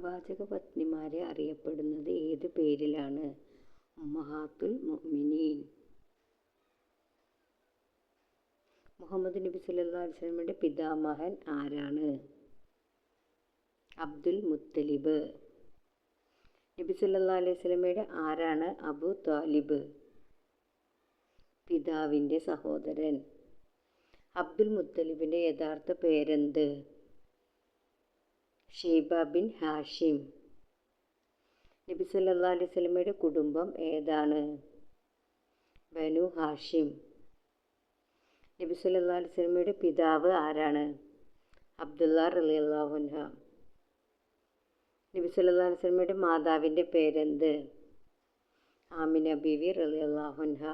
പ്രവാചക പത്നിമാരെ അറിയപ്പെടുന്നത് ഏത് പേരിലാണ്? ഉമ്മഹാത്തുൽ മുഅ്മിനീൻ. മുഹമ്മദ് നബി സല്ലല്ലാഹു അലൈഹി വസല്ലമയുടെ പിതാമഹൻ ആരാണ്? അബ്ദുൽ മുത്തലിബ്. നബി സല്ലല്ലാഹു അലൈഹി വസല്ലമയുടെ ആരാണ്? അബു താലിബ് പിതാവിന്റെ സഹോദരൻ. അബ്ദുൽ മുത്തലിബിന്റെ യഥാർത്ഥ പേരെന്ത്? Shaybah bin Hashim. നബി സല്ലാ അലൈഹി വസല്ലമയുടെ കുടുംബം ഏതാണ്? ബനു ഹാഷിം. നബി സല്ലാ അലൈഹി വസല്ലമയുടെ പിതാവ് ആരാണ്? അബ്ദുല്ല റളിയല്ലാഹു അൻഹ. നബി സല്ലാ അലൈഹി വസല്ലമയുടെ മാതാവിന്റെ പേരെന്ത്? ആമിന ബിവി റളിയല്ലാഹു അൻഹ.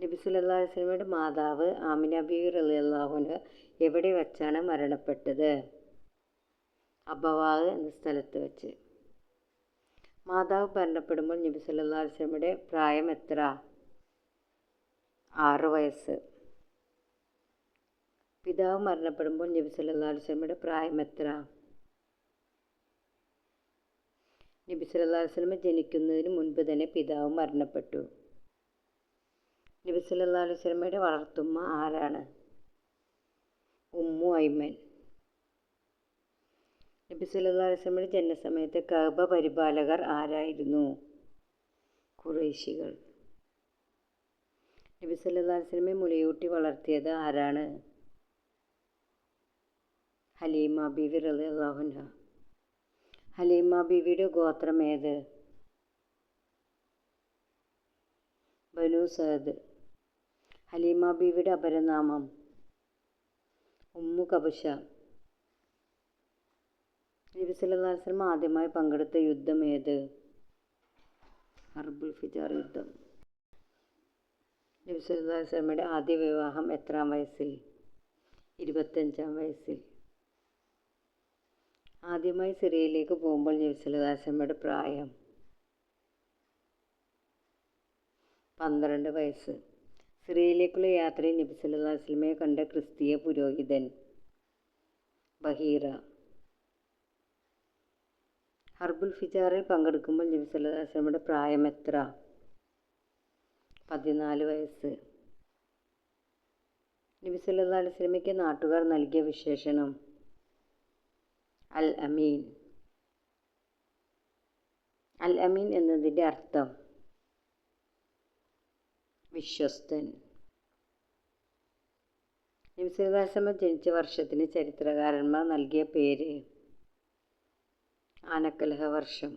നബി സല്ലല്ലാഹു അലൈഹി വസല്ലമയുടെ മാതാവ് ആമിന ബിവി റളിയല്ലാഹു അൻഹ എവിടെ വച്ചാണ് മരണപ്പെട്ടത്? അബവാഗ് എന്ന സ്ഥലത്ത് വെച്ച്. മാതാവ് മരണപ്പെടുമ്പോൾ നബി സല്ലാ അലൈഹി വസല്ലമയുടെ പ്രായം എത്ര? ആറ് വയസ്സ്. പിതാവ് മരണപ്പെടുമ്പോൾ നബി സല്ലാ അലൈഹി വസല്ലമയുടെ പ്രായം എത്ര? നബി സല്ലാ അലൈഹി വസല്ലമ ജനിക്കുന്നതിന് മുൻപ് തന്നെ പിതാവ് മരണപ്പെട്ടു. നബി സല്ലാ അലൈഹി വസല്ലമയുടെ വളർത്തുമ്മ ആരാണ്? ഉമ്മു ഐമൻ നബി സല്ലല്ലാഹു അലൈഹി വസല്ലമയുടെ ജനനസമയത്ത് കഅബ പരിപാലകർ ആരായിരുന്നു? ഖുറൈശികൾ. നബി സല്ലല്ലാഹു അലൈഹി വസല്ലമയെ മുലയൂട്ടി വളർത്തിയത് ആരാണ്? ഹലീമ ബീവി അൻഹ. ഹലീമ ബീവിയുടെ ഗോത്രം ഏത്? ബനു സഅദ്. ഹലീമ ബീവിയുടെ അപരനാമം ഉമ്മു കബുഷ. നബി സല്ലല്ലാഹു അലൈഹി ആദ്യമായി പങ്കെടുത്ത യുദ്ധം ഏത്? ഹർബുൽ ഫിജാർ യുദ്ധം. നബി സല്ലല്ലാഹു അലൈഹി ആദ്യ വിവാഹം എത്രാം വയസ്സിൽ? ഇരുപത്തഞ്ചാം വയസ്സിൽ. ആദ്യമായി സിറിയയിലേക്ക് പോകുമ്പോൾ നബി സല്ലല്ലാഹു അലൈഹി പ്രായം പന്ത്രണ്ട് വയസ്സ്. സിറിയയിലേക്കുള്ള യാത്രയിൽ നബി സല്ലല്ലാഹു അലൈഹി വസല്ലമയെ കണ്ട ക്രിസ്തീയ പുരോഹിതൻ ബഹീറ ഹർബുൽ ഫിജാറിൽ പങ്കെടുക്കുമ്പോൾ നബി സല്ലല്ലാഹു അലൈഹി വസല്ലമയുടെ പ്രായം എത്ര? പതിനാല് വയസ്സ്. നബി സല്ലല്ലാഹു അലൈഹി വസല്ലമയ്ക്ക് നാട്ടുകാർ നൽകിയ വിശേഷണം. അൽ അമീൻ. അൽ അമീൻ എന്നതിന്റെ അർത്ഥം വിശ്വസ്തൻ. നബി വസല്ലമ ജനിച്ച വർഷത്തിന് ചരിത്രകാരന്മാർ നൽകിയ പേര് ആനക്കലഹ വർഷം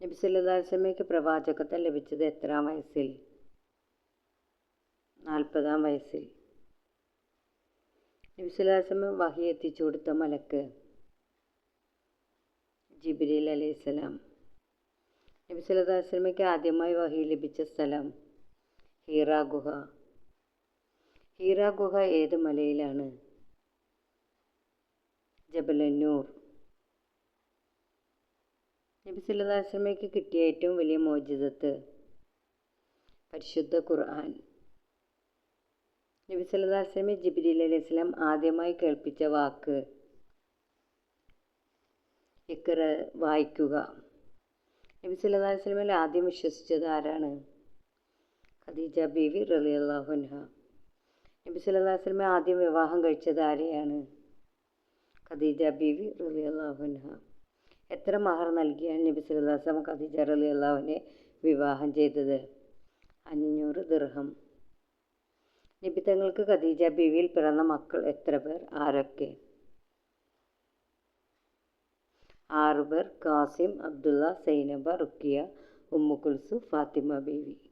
നബി വസല്ലമയ്ക്ക് പ്രവാചകത്വം ലഭിച്ചത് എത്രാം വയസ്സിൽ? നാൽപ്പതാം വയസ്സിൽ. നബി വസല്ലമ വഹി എത്തിച്ചു കൊടുത്ത മലക്ക് ജിബ്രീൽ അലൈഹിസ്സലാം നബി വസല്ലമയ്ക്ക് ആദ്യമായി വഹി ലഭിച്ച സ്ഥലം ഹീറ ഗുഹ. ഹീറ ഗുഹ ഏത് മലയിലാണ്? ജബലന്നൂർ. നബി സല്ലല്ലാഹു അലൈഹി വസല്ലമയ്ക്ക് കിട്ടിയ ഏറ്റവും വലിയ മോചിതത്ത് പരിശുദ്ധ ഖുർആൻ. നബി വസല്ലമയെ ജിബ്രീൽ അലൈഹി സ്വലാം ആദ്യമായി കേൾപ്പിച്ച വാക്ക് ഇക്കറ വായിക്കുക. നബി സല്ലല്ലാഹു അലൈഹി വസല്ലമയിൽ ആദ്യം വിശ്വസിച്ചത് ആരാണ്? ഖദീജ ബീവി റളിയല്ലാഹു അൻഹ. നബി സല്ലല്ലാഹു അലൈഹി വസല്ലമ ആദ്യം വിവാഹം കഴിച്ചത് ആരെയാണ്? ഖദീജ ബീവി റളിയല്ലാഹു അൻഹ. എത്ര മഹർ നൽകിയാണ് നബി സുല്ലാസം ഖദീജ റളിയല്ലാഹുവിനെ വിവാഹം ചെയ്തത്? അഞ്ഞൂറ് ദിർഹം. നബി തങ്ങൾക്ക് ഖദീജ ബീവിയിൽ പിറന്ന മക്കൾ എത്ര പേർ? ആരൊക്കെ? ആറുപേർ കാസിം അബ്ദുള്ള സൈനബ റുക്കിയ ഉമ്മുൽ കുൽസു ഫാത്തിമ ബീവി.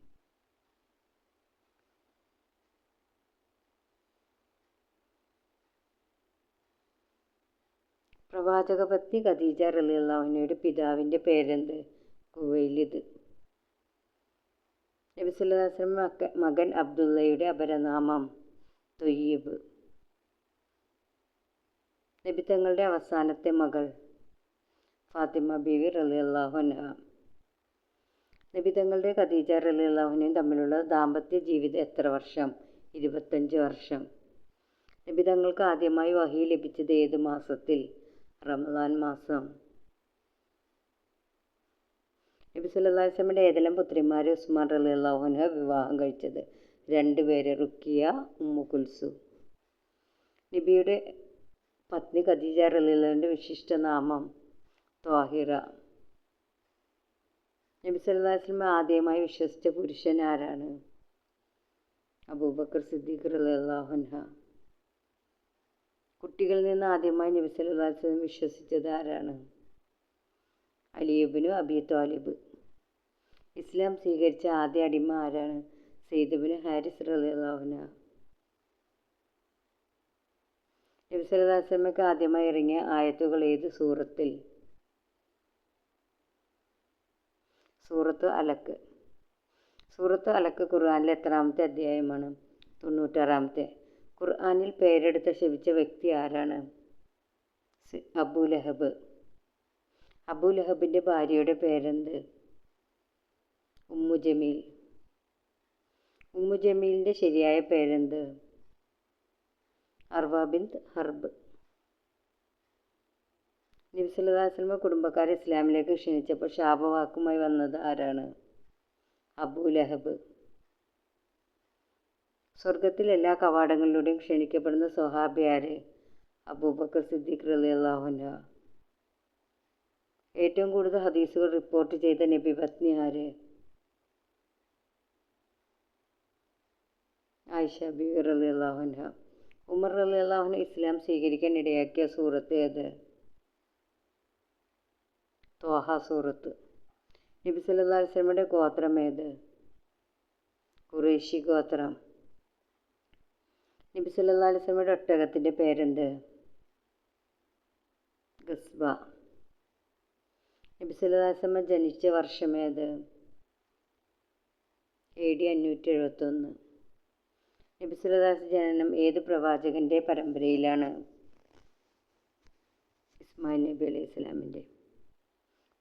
പ്രവാചക പത്നി ഖദീജ റലിയുള്ളവനയുടെ പിതാവിന്റെ പേരെന്ത്? കുവൈലിദ് നബി സല്ലല്ലാഹു അലൈഹി വസല്ലം മക്ക മകൻ അബ്ദുള്ളയുടെ അപരനാമം തൊയ്യബ്. നബി തങ്ങളുടെ അവസാനത്തെ മകൾ ഫാത്തിമ ബിവി അൻഹ. നബി തങ്ങളുടെ ഖദീജ റലിയുള്ളാഹുനയും തമ്മിലുള്ള ദാമ്പത്യ ജീവിതം എത്ര വർഷം? ഇരുപത്തഞ്ച് വർഷം. നബി തങ്ങൾക്ക് ആദ്യമായി വഹി ലഭിച്ചത് ഏത് മാസത്തിൽ? റമദാൻ മാസം. നബി അലൈഹി വസല്ലമയുടെ ഏതെല്ലാം പുത്രിമാർ ഉസ്മാൻ റളിയല്ലാഹു അൻഹു വിവാഹം കഴിച്ചത്? രണ്ടുപേര് റുക്കിയ ഉമ്മു കുൽസു. നബിയുടെ പത്നി ഖദീജ റളിയല്ലാഹുവിന്റെ വിശിഷ്ട നാമം ത്വാഹിറ. നബി വസല്ലം ആദ്യമായി വിശ്വസിച്ച പുരുഷൻ ആരാണ്? അബൂബക്കർ സിദ്ദീഖ് റളിയല്ലാഹു അൻഹ. കുട്ടികളിൽ നിന്ന് ആദ്യമായി നബി വസല്ലം വിശ്വസിച്ചത് ആരാണ്? അലിയബിനു അബി താലിബ് ഇസ്ലാം സ്വീകരിച്ച ആദ്യ അടിമ ആരാണ്? സെയ്ദബിന് ഹാരിസ് റളിയല്ലാഹുന നബി വസല്ലമയ്ക്ക് ആദ്യമായി ഇറങ്ങിയ ആയത്തുകൾ ഏത്? സൂറത്തിൽ. സൂറത്ത് അലക്ക്. സൂറത്ത് അലക്ക് ഖുർആനിലെ എത്രാമത്തെ അധ്യായമാണ്? തൊണ്ണൂറ്റാറാമത്തെ. ഖുർആനിൽ പേരെടുത്ത് ശപിച്ച വ്യക്തി ആരാണ്? അബൂ ലഹബ്. ഭാര്യയുടെ പേരെന്ത്? ഉമ്മു ജമീൽ. ഉമ്മു ജമീലിന്റെ ശരിയായ പേരെന്ത്? അർവാബിന്ദ് ഹർബ്. നബി സല്ലല്ലാഹു അലൈഹി വസല്ലമ കുടുംബക്കാരെ ഇസ്ലാമിലേക്ക് ക്ഷണിച്ചപ്പോൾ ശാപവാക്കുമായി വന്നത് ആരാണ്? അബൂ ലഹബ്. സ്വർഗത്തിൽ എല്ലാ കവാടങ്ങളിലൂടെയും ക്ഷണിക്കപ്പെടുന്ന സ്വഹാബിയാര് അബൂബക്കർ സിദ്ദീഖ് റളിയല്ലാഹു അൻഹു. ഏറ്റവും കൂടുതൽ ഹദീസുകൾ റിപ്പോർട്ട് ചെയ്ത നബി പത്നി ആര്? ആയിഷ ബിബി റളിയല്ലാഹു അൻഹ. ഉമർ റളിയല്ലാഹു അൻഹു ഇസ്ലാം സ്വീകരിക്കാൻ ഇടയാക്കിയ സൂറത്ത് ഏത്? തോഹ സൂറത്ത്. നബി സല്ലല്ലാഹു അലൈഹി വസല്ലമയുടെ ഗോത്രം ഏത്? കുറേശി ഗോത്രം. നബി സല്ലല്ലാഹു അലൈഹി വസല്ലമയുടെ ഒട്ടകത്തിന്റെ പേരെന്ത്? ഗസ്ബ. നബി സല്ലല്ലാഹു അലൈഹി വസല്ലമ ജനിച്ച വർഷം ഏത്? എ ഡി അഞ്ഞൂറ്റി എഴുപത്തൊന്ന് നബി സല്ലല്ലാഹു അലൈഹി വസല്ലം ജനനം ഏത് പ്രവാചകന്റെ പരമ്പരയിലാണ്? ഇസ്മായിൽ നബി അലൈഹി സ്വലാമിന്റെ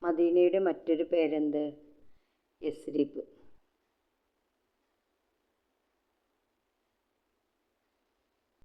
മദീനയുടെ മറ്റൊരു പേരെന്ത്? യസ്രിബ്